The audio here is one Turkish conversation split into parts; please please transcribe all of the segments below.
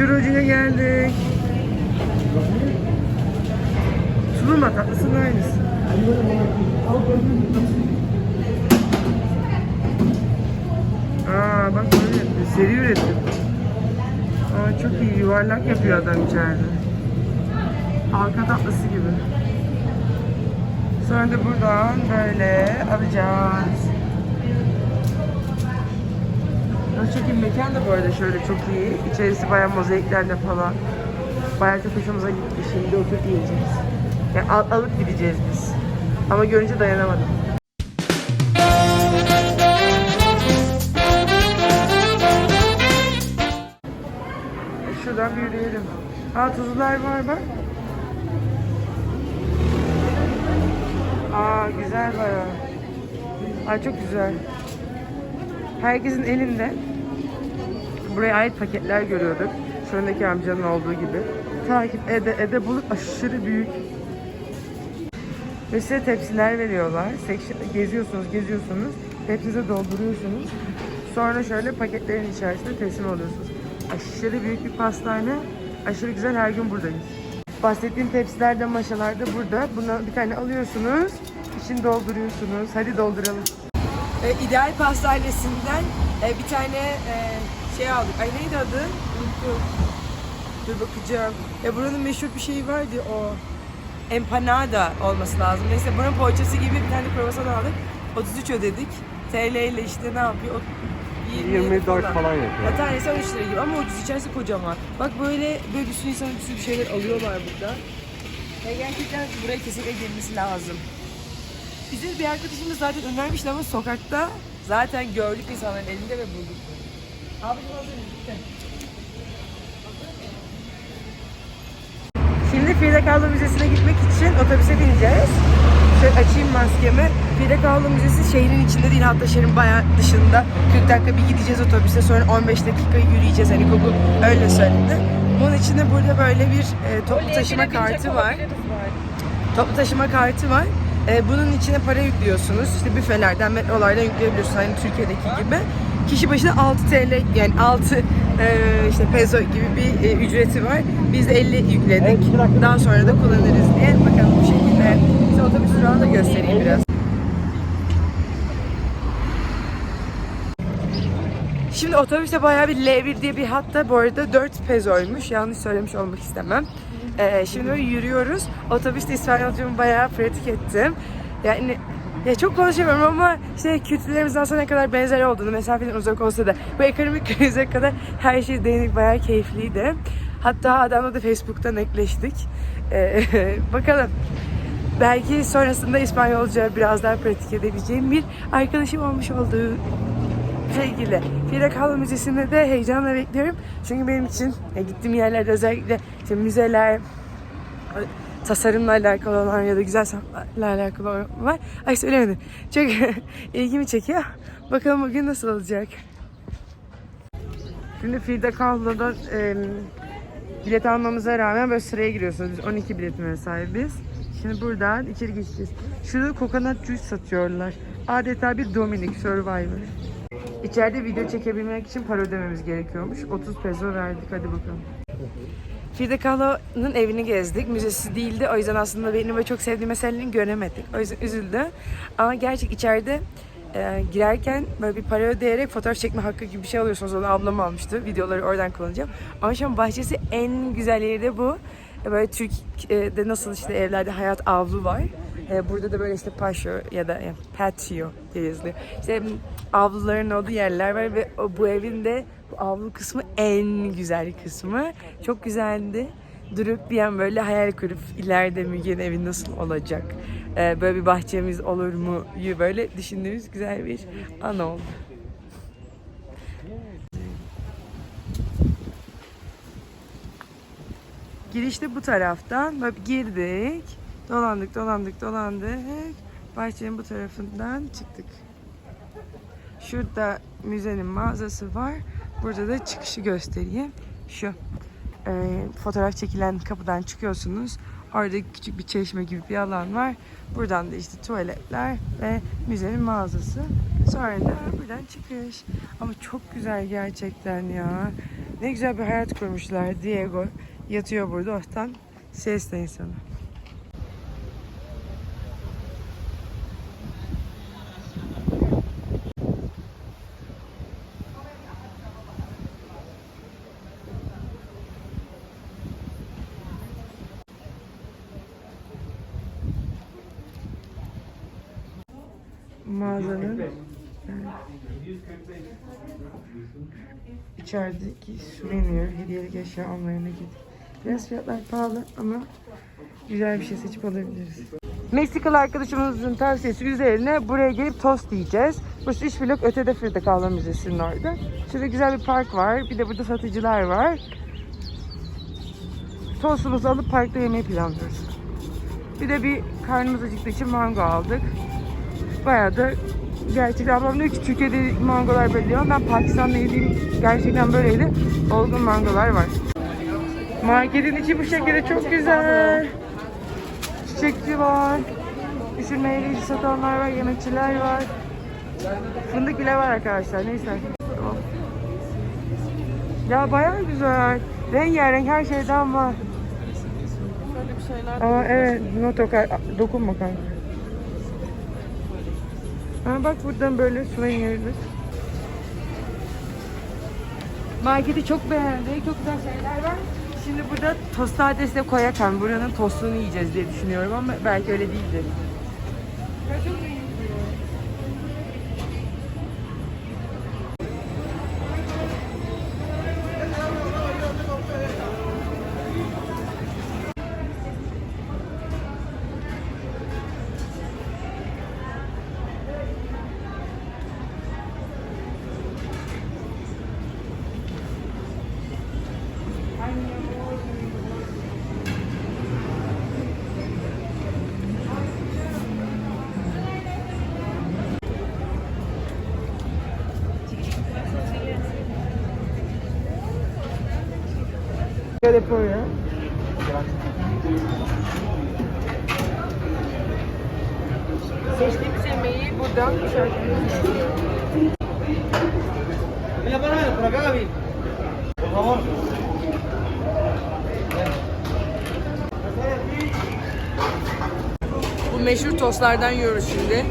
Şurucuya geldik. Tulumba tatlısının aynısı. Aa bak böyle yapıyor. Seri üretim. Aa çok iyi. Yuvarlak yapıyor adam içeride. Halka tatlısı gibi. Sonra da buradan böyle alacağız. İyi mekan da bu arada şöyle çok iyi. İçerisi bayağı mozaiklerle falan. Bayağı çok hoşumuza gitti. Şimdi oturup yiyeceğiz. Yani al- alıp gideceğiz biz. Ama görünce dayanamadım. Şuradan yürüyelim. Aa tuzlular var bak. Aa güzel bayağı. Ay çok güzel. Herkesin elinde buraya ait paketler görüyorduk. Şuradaki amcanın olduğu gibi. Takip ede ede bulup aşırı büyük. Ve size tepsiler veriyorlar. Geziyorsunuz, geziyorsunuz. Tepsinize dolduruyorsunuz. Sonra şöyle paketlerin içerisinde teslim oluyorsunuz. Aşırı büyük bir pastane. Aşırı güzel her gün buradayız. Bahsettiğim tepsiler de maşalar da burada. Buna bir tane alıyorsunuz. içini dolduruyorsunuz. Hadi dolduralım. E, İdeal Pastanesi'nden e, bir tane e, şey aldık. Ay neydi adı? Unuttum. Dur bakacağım. Ya buranın meşhur bir şeyi vardı o. Empanada olması lazım. Neyse buranın poğaçası gibi bir tane kruvasan aldık. 33 ödedik. TL ile işte ne yapıyor? O 27 24 falan yapıyor. Ya tanesi 13 lira gibi ama ucuz içerisi kocaman. Bak böyle böyle bir sürü insan bir sürü şeyler alıyorlar burada. Ve gerçekten buraya kesinlikle girmesi lazım. Bize bir arkadaşımız zaten önermişti ama sokakta zaten gördük insanların elinde ve bulduk. Abicim hazır mısın? Şimdi Frida Kahlo Müzesi'ne gitmek için otobüse bineceğiz. Şöyle açayım maskemi. Frida Kahlo Müzesi şehrin içinde değil hatta şehrin bayağı dışında. 40 dakika bir gideceğiz otobüse sonra 15 dakika yürüyeceğiz. Hani Google öyle söyledi. Bunun içinde burada böyle bir e, toplu taşıma kartı var. Toplu taşıma kartı var. E, bunun içine para yüklüyorsunuz. İşte büfelerden, metrolardan yükleyebiliyorsunuz. Hani Türkiye'deki gibi. Kişi başına 6 TL yani 6 e, işte peso gibi bir e, ücreti var. Biz de 50 yükledik. Daha sonra da kullanırız diye. Bakalım bu şekilde. Size otobüs durağını da göstereyim biraz. Şimdi otobüste bayağı bir L1 diye bir hatta bu arada 4 pezoymuş. Yanlış söylemiş olmak istemem. Ee, şimdi böyle yürüyoruz. Otobüste İspanyolcamı bayağı pratik ettim. Yani ya çok konuşamıyorum ama işte kültürlerimizden sonra ne kadar benzer olduğunu, mesafeden uzak olsa da bu ekonomik krize kadar her şey denedik bayağı keyifliydi. Hatta adamla da Facebook'tan ekleştik. Ee, bakalım. Belki sonrasında İspanyolca biraz daha pratik edebileceğim bir arkadaşım olmuş olduğu sevgili. Frida Kahlo Müzesi'nde de heyecanla bekliyorum. Çünkü benim için gittiğim yerlerde özellikle işte müzeler, tasarımla alakalı olan ya da güzel sanatlarla alakalı olan var. Ay söylemedim. Çok ilgimi çekiyor. Bakalım bugün nasıl olacak. Şimdi Frida Kahlo'da e, bilet almamıza rağmen böyle sıraya giriyorsunuz. Biz 12 biletime sahibiz. Şimdi buradan içeri geçeceğiz. Şurada kokonat juice satıyorlar. Adeta bir Dominic Survivor. İçeride video çekebilmek için para ödememiz gerekiyormuş. 30 peso verdik. Hadi bakalım. Frida Kahlo'nun evini gezdik. Müzesi değildi. O yüzden aslında benim ve çok sevdiğim eserlerini göremedik. O yüzden üzüldü. Ama gerçek içeride e, girerken böyle bir para ödeyerek fotoğraf çekme hakkı gibi bir şey alıyorsunuz. Onu ablam almıştı. Videoları oradan kullanacağım. Ama şu an bahçesi en güzel yeri de bu. E, Böyle Türkiye'de nasıl işte evlerde hayat avlu var. E, Burada da böyle işte patio ya da patio diye yazılıyor. İşte avluların olduğu yerler var ve bu evin de avlu kısmı en güzel kısmı. Çok güzeldi. Durup bir an böyle hayal kurup ileride Müge'nin evi nasıl olacak? E, Böyle bir bahçemiz olur mu? böyle düşündüğümüz güzel bir an oldu. Girişte bu taraftan böyle girdik. Dolandık, dolandık, dolandık. Bahçenin bu tarafından çıktık. Şurada müzenin mağazası var. Burada da çıkışı göstereyim. Şu e, fotoğraf çekilen kapıdan çıkıyorsunuz. Orada küçük bir çeşme gibi bir alan var. Buradan da işte tuvaletler ve müzenin mağazası. Sonra da buradan çıkış. Ama çok güzel gerçekten ya. Ne güzel bir hayat kurmuşlar. Diego yatıyor burada. Ortadan siesta insanı. Mağazanın içerideki souvenir, hediyelik eşya almaya gittik. Biraz fiyatlar pahalı ama güzel bir şey seçip alabiliriz. Meksikalı arkadaşımızın tavsiyesi üzerine buraya gelip tost yiyeceğiz. Burası 3 blok ötede Kahlo Müzesi'nin orada. Şurada güzel bir park var. Bir de burada satıcılar var. Tostumuzu alıp parkta yemeği planlıyoruz. Bir de bir karnımız acıktığı için mango aldık. Bayağı da gerçekten ablam diyor ki Türkiye'de mangolar böyle diyor. Ben Pakistan'da yediğim gerçekten böyleydi. Olgun mangolar var. Marketin içi bu şekilde çok güzel. Çiçekçi var. Sürü meyveci satanlar var, yemekçiler var. Fındık bile var arkadaşlar. Neyse. Ya bayağı güzel. Rengarenk her şeyden var. Böyle bir şeyler Aa evet, noto kar- dokunma kanka. Ha bak buradan böyle souvenirler. Marketi çok beğendik, çok güzel şeyler var. Şimdi burada tostadesle koyakan buranın tostunu yiyeceğiz diye düşünüyorum ama belki öyle değildir. California. Seçtiğimiz yemeği buradan işaretliyoruz. Mira, para, por acá, Gaby. Por favor. Bu meşhur tostlardan yiyoruz şimdi.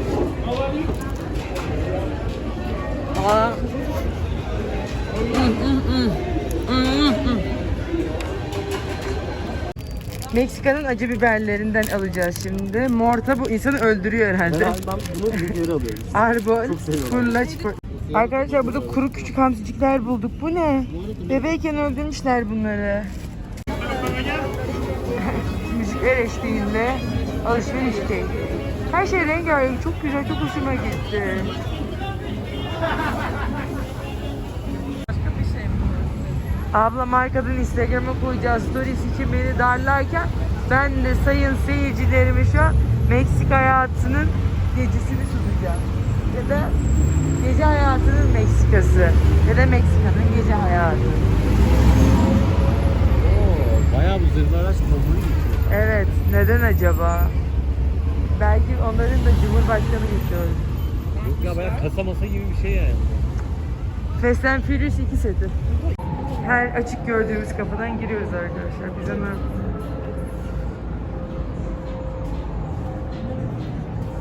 Aa. Meksika'nın acı biberlerinden alacağız şimdi. Morta bu insanı öldürüyor herhalde. Ben bunu videoda alıyorum. Arbol, fırlaç. Arkadaşlar burada kuru küçük hamsicikler bulduk. Bu ne? Bebeyken öldürmüşler bunları. Müzikler eşliğinde alışveriş keyfi. Her şey rengarenk. Çok güzel, çok hoşuma gitti. Abla markadan Instagram'a koyacağı stories için beni darlarken ben de sayın seyircilerime şu an Meksika hayatının gecesini sunacağım. Ya da gece hayatının Meksikası. Ya da Meksika'nın gece hayatı. Oo, bayağı bu zırhlı araç geçiyor. Evet, neden acaba? Belki onların da Cumhurbaşkanı geçiyor. Yok ya bayağı kasa masa gibi bir şey yani. Fast and Furious 2 seti. Her açık gördüğümüz kapıdan giriyoruz arkadaşlar. Biz hemen...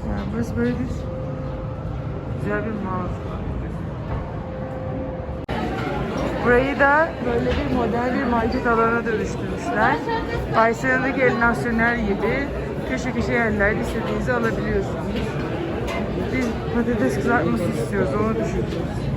Ya burası böyle bir güzel bir mağaza. Burayı da böyle bir modern bir market alana dönüştürmüşler. Barcelona'daki El Nacional gibi köşe köşe yerlerde istediğinizi alabiliyorsunuz. Biz patates kızartması istiyoruz, onu düşünüyoruz.